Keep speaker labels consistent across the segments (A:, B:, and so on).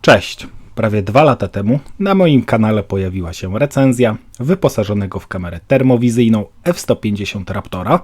A: Cześć! Prawie dwa lata temu na moim kanale pojawiła się recenzja wyposażonego w kamerę termowizyjną F150 Raptora,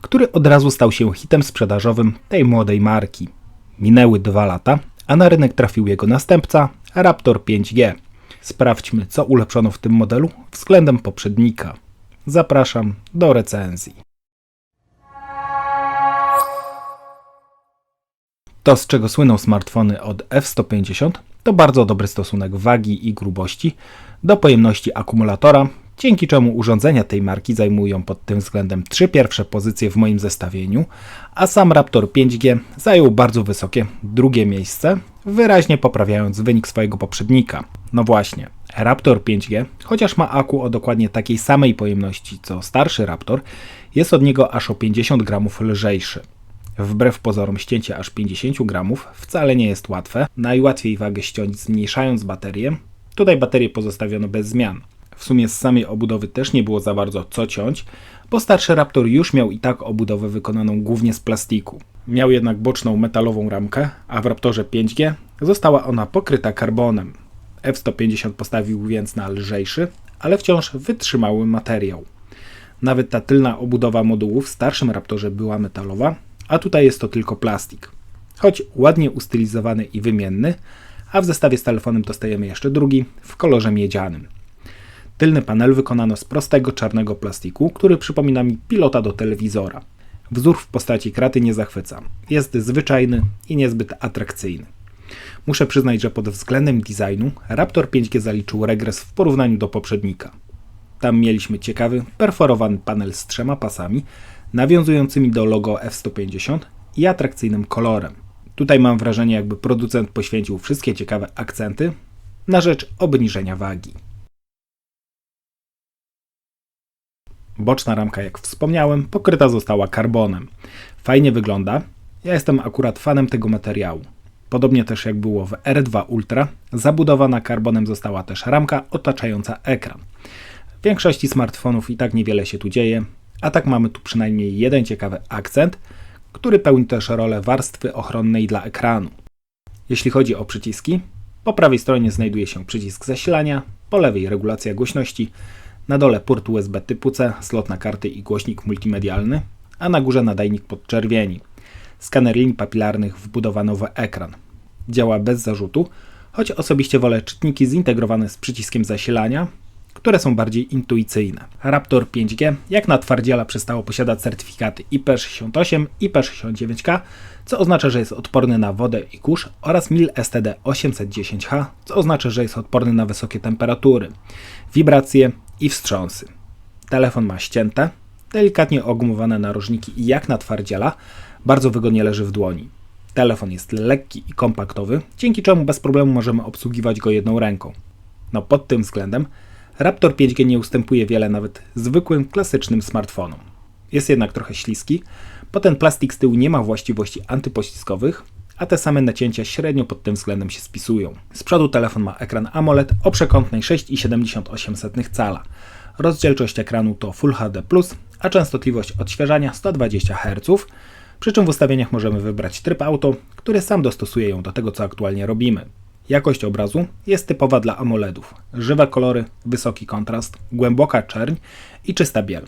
A: który od razu stał się hitem sprzedażowym tej młodej marki. Minęły dwa lata, a na rynek trafił jego następca Raptor 5G. Sprawdźmy, co ulepszono w tym modelu względem poprzednika. Zapraszam do recenzji. To, z czego słyną smartfony od F150, to bardzo dobry stosunek wagi i grubości do pojemności akumulatora, dzięki czemu urządzenia tej marki zajmują pod tym względem trzy pierwsze pozycje w moim zestawieniu, a sam Raptor 5G zajął bardzo wysokie drugie miejsce, wyraźnie poprawiając wynik swojego poprzednika. No właśnie, Raptor 5G, chociaż ma aku o dokładnie takiej samej pojemności co starszy Raptor, jest od niego aż o 50 gramów lżejszy. Wbrew pozorom ścięcie aż 50 gramów wcale nie jest łatwe. Najłatwiej wagę ściąć zmniejszając baterię. Tutaj baterię pozostawiono bez zmian. W sumie z samej obudowy też nie było za bardzo co ciąć, bo starszy Raptor już miał i tak obudowę wykonaną głównie z plastiku. Miał jednak boczną metalową ramkę, a w Raptorze 5G została ona pokryta karbonem. F150 postawił więc na lżejszy, ale wciąż wytrzymały materiał. Nawet ta tylna obudowa modułów w starszym Raptorze była metalowa, a tutaj jest to tylko plastik. Choć ładnie ustylizowany i wymienny, a w zestawie z telefonem dostajemy jeszcze drugi w kolorze miedzianym. Tylny panel wykonano z prostego czarnego plastiku, który przypomina mi pilota do telewizora. Wzór w postaci kraty nie zachwyca. Jest zwyczajny i niezbyt atrakcyjny. Muszę przyznać, że pod względem designu Raptor 5G zaliczył regres w porównaniu do poprzednika. Tam mieliśmy ciekawy, perforowany panel z trzema pasami, nawiązującymi do logo F150 i atrakcyjnym kolorem. Tutaj mam wrażenie, jakby producent poświęcił wszystkie ciekawe akcenty na rzecz obniżenia wagi. Boczna ramka, jak wspomniałem, pokryta została karbonem. Fajnie wygląda. Ja jestem akurat fanem tego materiału. Podobnie też jak było w R2 Ultra, zabudowana karbonem została też ramka otaczająca ekran. W większości smartfonów i tak niewiele się tu dzieje, a tak mamy tu przynajmniej jeden ciekawy akcent, który pełni też rolę warstwy ochronnej dla ekranu. Jeśli chodzi o przyciski, po prawej stronie znajduje się przycisk zasilania, po lewej regulacja głośności, na dole port USB typu C, slot na karty i głośnik multimedialny, a na górze nadajnik podczerwieni. Skaner linii papilarnych wbudowano w ekran. Działa bez zarzutu, choć osobiście wolę czytniki zintegrowane z przyciskiem zasilania, które są bardziej intuicyjne. Raptor 5G jak na twardziela przestało posiadać certyfikaty IP68 i IP69K, co oznacza, że jest odporny na wodę i kurz oraz MIL STD 810H, co oznacza, że jest odporny na wysokie temperatury, wibracje i wstrząsy. Telefon ma ścięte, delikatnie ogumowane narożniki i jak na twardziela bardzo wygodnie leży w dłoni. Telefon jest lekki i kompaktowy, dzięki czemu bez problemu możemy obsługiwać go jedną ręką. No pod tym względem Raptor 5G nie ustępuje wiele nawet zwykłym, klasycznym smartfonom. Jest jednak trochę śliski, bo ten plastik z tyłu nie ma właściwości antypoślizgowych, a te same nacięcia średnio pod tym względem się spisują. Z przodu telefon ma ekran AMOLED o przekątnej 6,78 cala. Rozdzielczość ekranu to Full HD+, a częstotliwość odświeżania 120 Hz, przy czym w ustawieniach możemy wybrać tryb auto, który sam dostosuje ją do tego, co aktualnie robimy. Jakość obrazu jest typowa dla AMOLEDów. Żywe kolory, wysoki kontrast, głęboka czerń i czysta biel.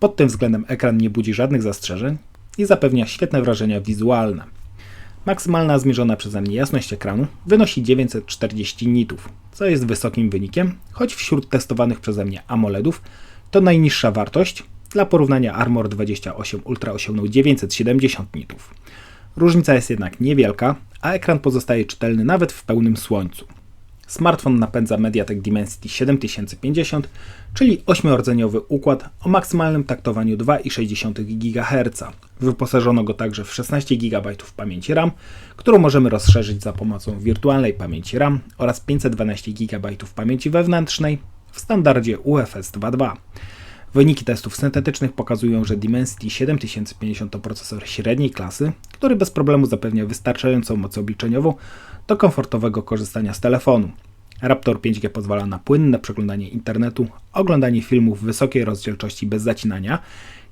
A: Pod tym względem ekran nie budzi żadnych zastrzeżeń i zapewnia świetne wrażenia wizualne. Maksymalna zmierzona przeze mnie jasność ekranu wynosi 940 nitów, co jest wysokim wynikiem, choć wśród testowanych przeze mnie AMOLEDów to najniższa wartość. Dla porównania Armor 28 Ultra osiągnął 970 nitów. Różnica jest jednak niewielka, a ekran pozostaje czytelny nawet w pełnym słońcu. Smartfon napędza MediaTek Dimensity 7050, czyli 8-rdzeniowy układ o maksymalnym taktowaniu 2,6 GHz. Wyposażono go także w 16 GB pamięci RAM, którą możemy rozszerzyć za pomocą wirtualnej pamięci RAM oraz 512 GB pamięci wewnętrznej w standardzie UFS 2.2. Wyniki testów syntetycznych pokazują, że Dimensity 7050 to procesor średniej klasy, który bez problemu zapewnia wystarczającą moc obliczeniową do komfortowego korzystania z telefonu. Raptor 5G pozwala na płynne przeglądanie internetu, oglądanie filmów w wysokiej rozdzielczości bez zacinania,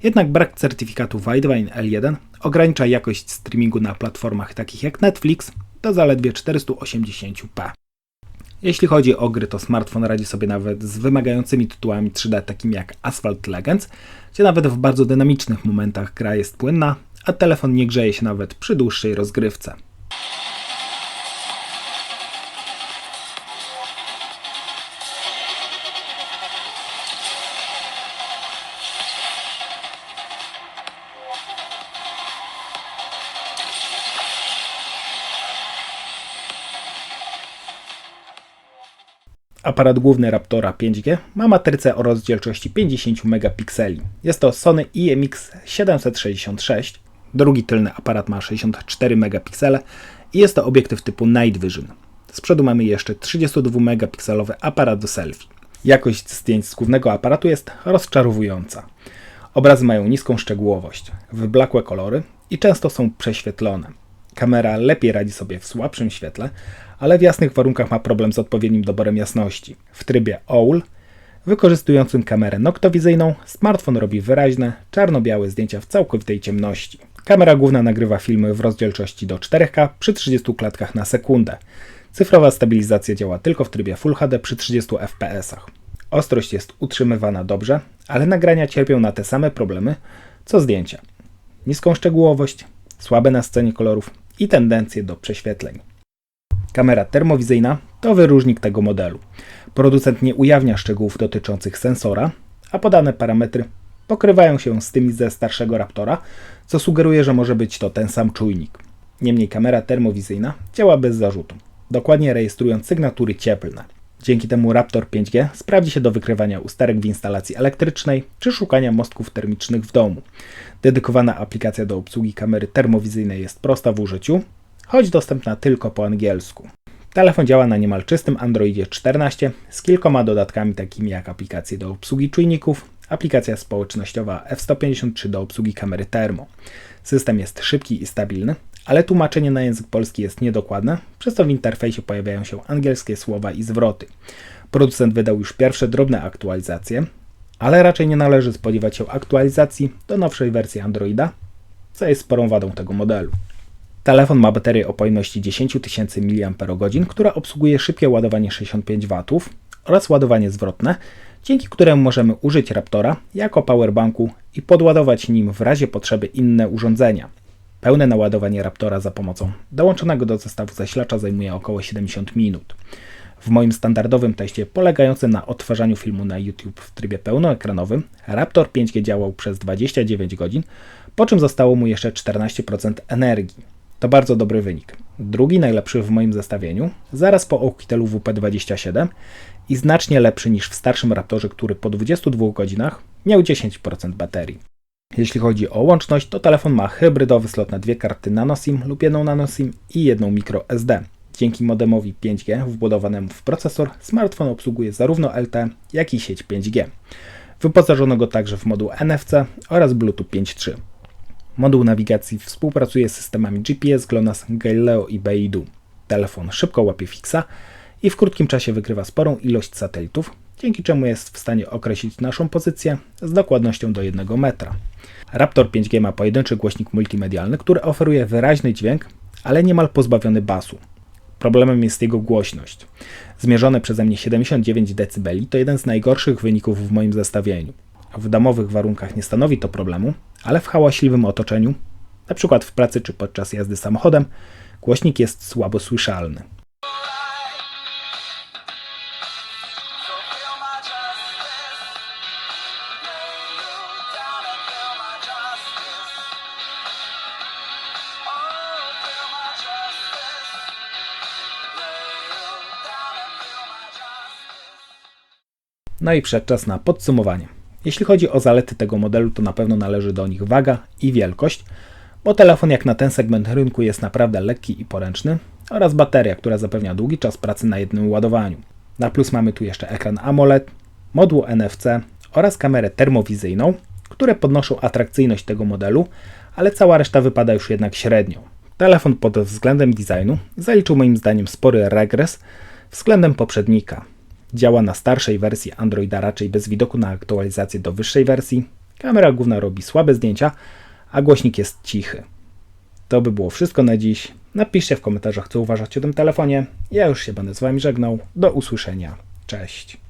A: jednak brak certyfikatu Widevine L1 ogranicza jakość streamingu na platformach takich jak Netflix, do zaledwie 480p. Jeśli chodzi o gry, to smartfon radzi sobie nawet z wymagającymi tytułami 3D takimi jak Asphalt Legends, gdzie nawet w bardzo dynamicznych momentach gra jest płynna, a telefon nie grzeje się nawet przy dłuższej rozgrywce. Aparat główny Raptora 5G ma matrycę o rozdzielczości 50 megapikseli. Jest to Sony IMX 766. Drugi tylny aparat ma 64 megapiksele i jest to obiektyw typu Night Vision. Z przodu mamy jeszcze 32 megapikselowy aparat do selfie. Jakość zdjęć z głównego aparatu jest rozczarowująca. Obrazy mają niską szczegółowość, wyblakłe kolory i często są prześwietlone. Kamera lepiej radzi sobie w słabszym świetle, ale w jasnych warunkach ma problem z odpowiednim doborem jasności. W trybie OWL, wykorzystującym kamerę noktowizyjną, smartfon robi wyraźne, czarno-białe zdjęcia w całkowitej ciemności. Kamera główna nagrywa filmy w rozdzielczości do 4K przy 30 klatkach na sekundę. Cyfrowa stabilizacja działa tylko w trybie Full HD przy 30 fps. Ostrość jest utrzymywana dobrze, ale nagrania cierpią na te same problemy co zdjęcia. Niską szczegółowość, słabe na scenie kolorów i tendencje do prześwietleń. Kamera termowizyjna to wyróżnik tego modelu. Producent nie ujawnia szczegółów dotyczących sensora, a podane parametry pokrywają się z tymi ze starszego Raptora, co sugeruje, że może być to ten sam czujnik. Niemniej kamera termowizyjna działa bez zarzutu, dokładnie rejestrując sygnatury cieplne. Dzięki temu Raptor 5G sprawdzi się do wykrywania usterek w instalacji elektrycznej czy szukania mostków termicznych w domu. Dedykowana aplikacja do obsługi kamery termowizyjnej jest prosta w użyciu, choć dostępna tylko po angielsku. Telefon działa na niemal czystym Androidzie 14 z kilkoma dodatkami takimi jak aplikacje do obsługi czujników, aplikacja społecznościowa F153 do obsługi kamery termo. System jest szybki i stabilny, ale tłumaczenie na język polski jest niedokładne, przez co w interfejsie pojawiają się angielskie słowa i zwroty. Producent wydał już pierwsze drobne aktualizacje, ale raczej nie należy spodziewać się aktualizacji do nowszej wersji Androida, co jest sporą wadą tego modelu. Telefon ma baterię o pojemności 10 000 mAh, która obsługuje szybkie ładowanie 65 W oraz ładowanie zwrotne, dzięki któremu możemy użyć Raptora jako powerbanku i podładować nim w razie potrzeby inne urządzenia. Pełne naładowanie Raptora za pomocą dołączonego do zestawu zasilacza zajmuje około 70 minut. W moim standardowym teście polegającym na odtwarzaniu filmu na YouTube w trybie pełnoekranowym Raptor 5G działał przez 29 godzin, po czym zostało mu jeszcze 14% energii. To bardzo dobry wynik. Drugi najlepszy w moim zestawieniu, zaraz po Oukitelu WP27 i znacznie lepszy niż w starszym Raptorze, który po 22 godzinach miał 10% baterii. Jeśli chodzi o łączność, to telefon ma hybrydowy slot na dwie karty nanoSIM lub jedną nanoSIM i jedną microSD. Dzięki modemowi 5G wbudowanemu w procesor, smartfon obsługuje zarówno LTE, jak i sieć 5G. Wyposażono go także w moduł NFC oraz Bluetooth 5.3. Moduł nawigacji współpracuje z systemami GPS, GLONASS, Galileo i Beidou. Telefon szybko łapie fixa i w krótkim czasie wykrywa sporą ilość satelitów, dzięki czemu jest w stanie określić naszą pozycję z dokładnością do 1 metra. Raptor 5G ma pojedynczy głośnik multimedialny, który oferuje wyraźny dźwięk, ale niemal pozbawiony basu. Problemem jest jego głośność. Zmierzone przeze mnie 79 dB to jeden z najgorszych wyników w moim zestawieniu. W domowych warunkach nie stanowi to problemu, ale w hałaśliwym otoczeniu, np. w pracy czy podczas jazdy samochodem, głośnik jest słabo słyszalny. No i przedczas na podsumowanie. Jeśli chodzi o zalety tego modelu, to na pewno należy do nich waga i wielkość, bo telefon jak na ten segment rynku jest naprawdę lekki i poręczny oraz bateria, która zapewnia długi czas pracy na jednym ładowaniu. Na plus mamy tu jeszcze ekran AMOLED, moduł NFC oraz kamerę termowizyjną, które podnoszą atrakcyjność tego modelu, ale cała reszta wypada już jednak średnio. Telefon pod względem designu zaliczył moim zdaniem spory regres względem poprzednika. Działa na starszej wersji Androida raczej bez widoku na aktualizację do wyższej wersji. Kamera główna robi słabe zdjęcia, a głośnik jest cichy. To by było wszystko na dziś. Napiszcie w komentarzach, co uważacie o tym telefonie. Ja już się będę z Wami żegnał. Do usłyszenia. Cześć.